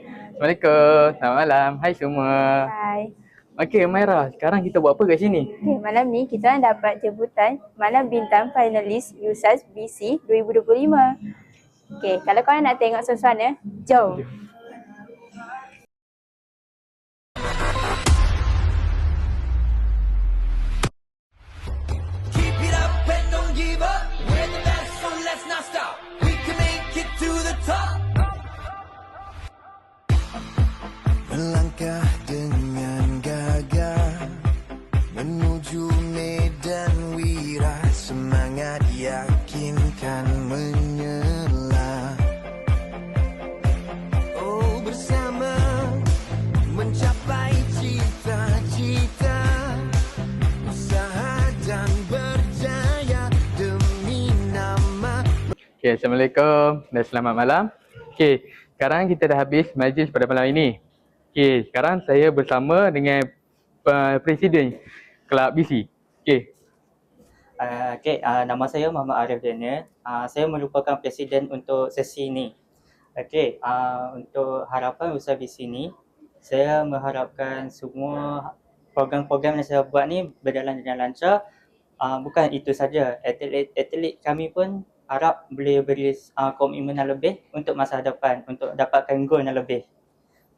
Assalamualaikum. Selamat malam. Hai semua. Hai. Okey, Maira. Sekarang kita buat apa kat sini? Okay, malam ni kita orang dapat jemputan Malam Bintang Finalis USAS BC 2025. Okay, kalau korang nak tengok suasana, jom. Keep it yakinkan menyela. Oh bersama mencapai cita-cita usaha dan berjaya demi nama Okey, Assalamualaikum dan selamat malam. Okey, sekarang kita dah habis majlis pada malam ini. Okey, sekarang saya bersama dengan uh, Presiden Kelab BC. Okey, Uh, okay, uh, nama saya Muhammad Arif Daniel. Uh, saya merupakan presiden untuk sesi ini. Okay, uh, untuk harapan usaha di sini, saya mengharapkan semua program-program yang saya buat ni berjalan dengan lancar. Uh, bukan itu saja, atlet-atlet kami pun harap boleh beri uh, komitmen yang lebih untuk masa depan, untuk dapatkan gol yang lebih.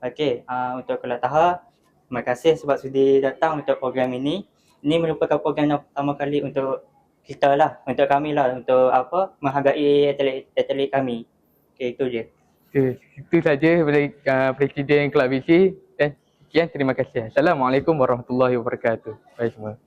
Okey, uh, untuk Kelab Taha, terima kasih sebab sudi datang untuk program ini. Ini merupakan program yang pertama kali untuk kita lah, untuk kami lah, untuk apa, menghargai atlet-atlet kami. Okey, itu je. okay. itu saja dari uh, Presiden Kelab BC dan sekian terima kasih. Assalamualaikum warahmatullahi wabarakatuh. Baik semua.